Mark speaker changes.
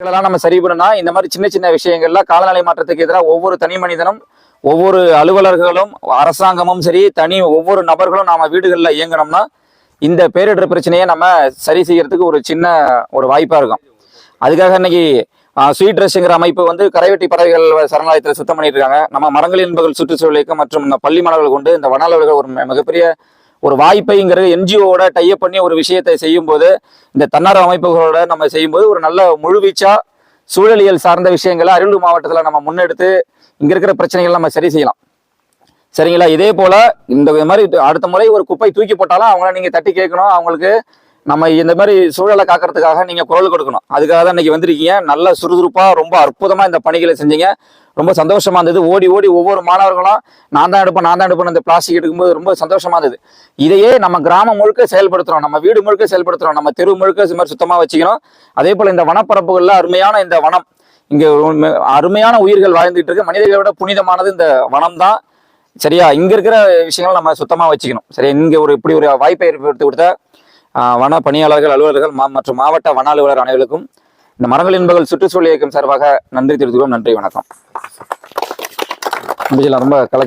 Speaker 1: இதெல்லாம் நம்ம சரி பண்ணணும்னா இந்த மாதிரி சின்ன சின்ன விஷயங்கள்ல காலநிலை மாற்றத்துக்கு எதிராக ஒவ்வொரு தனி மனிதனும் ஒவ்வொரு அலுவலர்களும் அரசாங்கமும் சரி தனி ஒவ்வொரு நபர்களும் நாம வீடுகளில் இயங்கணும்னா இந்த பேரிடர் பிரச்சனையை நம்ம சரி செய்யறதுக்கு ஒரு சின்ன ஒரு வாய்ப்பா இருக்கும். அதுக்காக இன்னைக்கு ஸ்வீட் ட்ரெஸ்ஸுங்கிற அமைப்பு வந்து கரைவெட்டி பறவைகள் சரணாலயத்தில் சுத்தம் பண்ணிட்டு இருக்காங்க. நம்ம மரங்கள் என்பர்கள் சுற்றுச்சூழலுக்கு மற்றும் இந்த பள்ளி மாணவர்கள் கொண்டு இந்த வனாளர்கள் ஒரு மிகப்பெரிய ஒரு வாய்ப்பைங்கிறது என்ஜிஓட டைப் பண்ணி ஒரு விஷயத்தை செய்யும்போது இந்த தன்னார்வ அமைப்புகளோட நம்ம செய்யும்போது ஒரு நல்ல முழுவீச்சா சூழலியல் சார்ந்த விஷயங்களை அரியலூர் மாவட்டத்தில் நம்ம முன்னெடுத்து இங்க இருக்கிற பிரச்சனைகளை நம்ம சரி செய்யலாம். சரிங்களா? இதே போல இந்த மாதிரி அடுத்த முறை ஒரு குப்பை தூக்கி போட்டாலும் அவங்கள நீங்க தட்டி கேட்கணும். அவங்களுக்கு நம்ம இந்த மாதிரி சூழலை காக்கிறதுக்காக நீங்க குரல் கொடுக்கணும். அதுக்காக தான் இன்னைக்கு வந்திருக்கீங்க. நல்ல சுறுசுறுப்பா ரொம்ப அற்புதமா இந்த பணிகளை செஞ்சீங்க. ரொம்ப சந்தோஷமா இருந்தது. ஓடி ஓடி ஒவ்வொரு மாணவர்களும் நான் தான் எடுப்பேன் நான் தான் எடுப்பேன் இந்த பிளாஸ்டிக் எடுக்கும்போது ரொம்ப சந்தோஷமா இருந்தது. இதையே நம்ம கிராமம் முழுக்க செயல்படுத்துறோம். நம்ம வீடு முழுக்க செயல்படுத்துறோம். நம்ம தெரு முழுக்க இது மாதிரி சுத்தமா வச்சுக்கணும் அதே போல இந்த வனப்பரப்புகள்ல அருமையான இந்த வனம். இங்க அருமையான உயிர்கள் வாழ்ந்துட்டு இருக்கு. மனிதர்களை விட புனிதமானது இந்த வனம் தான். சரியா? இங்க இருக்கிற விஷயங்கள் நம்ம சுத்தமா வச்சுக்கணும். சரி இங்க ஒரு இப்படி ஒரு வாய்ப்பை ஏற்படுத்தி கொடுத்த வன பணியாளர்கள் அலுவலர்கள் மற்றும் மாவட்ட வன அலுவலர் அனைவருக்கும் இந்த மரங்கள் என்பகள் சுற்றுச்சூழல் இயக்கம் சார்பாக நன்றி தெரிவித்துக்கிறோம் நன்றி வணக்கம். ரொம்ப கலெக்ட்